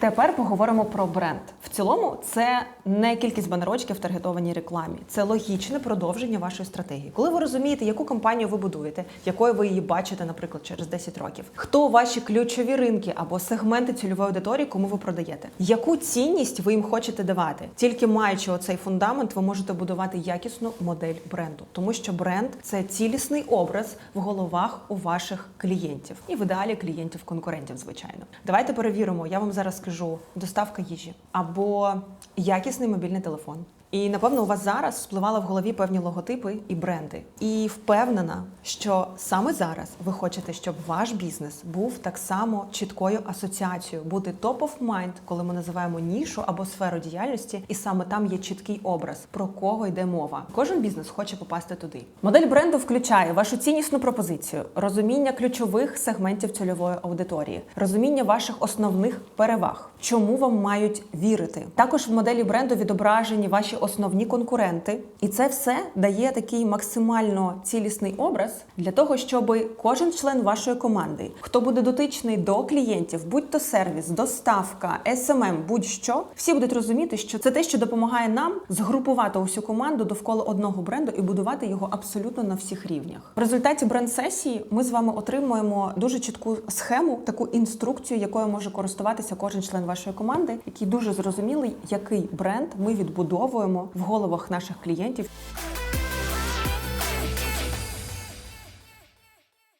Тепер поговоримо про бренд. Цілому, це не кількість банерочків в таргетованій рекламі, це логічне продовження вашої стратегії. Коли ви розумієте, яку компанію ви будуєте, якою ви її бачите, наприклад, через 10 років, хто ваші ключові ринки або сегменти цільової аудиторії, кому ви продаєте, яку цінність ви їм хочете давати, тільки маючи оцей фундамент, ви можете будувати якісну модель бренду, тому що бренд це цілісний образ в головах у ваших клієнтів і в ідеалі клієнтів конкурентів, звичайно. Давайте перевіримо. Я вам зараз скажу доставка їжі або якісний мобільний телефон. І напевно у вас зараз спливали в голові певні логотипи і бренди. І впевнена, що саме зараз ви хочете, щоб ваш бізнес був так само чіткою асоціацією, бути top of mind, коли ми називаємо нішу або сферу діяльності, і саме там є чіткий образ, про кого йде мова. Кожен бізнес хоче попасти туди. Модель бренду включає вашу ціннісну пропозицію, розуміння ключових сегментів цільової аудиторії, розуміння ваших основних переваг, чому вам мають вірити. Також в моделі бренду відображені ваші основні конкуренти, і це все дає такий максимально цілісний образ для того, щоб кожен член вашої команди, хто буде дотичний до клієнтів, будь то сервіс, доставка, SMM, будь-що, всі будуть розуміти, що це те, що допомагає нам згрупувати усю команду довкола одного бренду і будувати його абсолютно на всіх рівнях. В результаті бренд-сесії ми з вами отримуємо дуже чітку схему, таку інструкцію, якою може користуватися кожен член вашої команди, який дуже зрозумілий, який бренд ми відбудовуємо в головах наших клієнтів.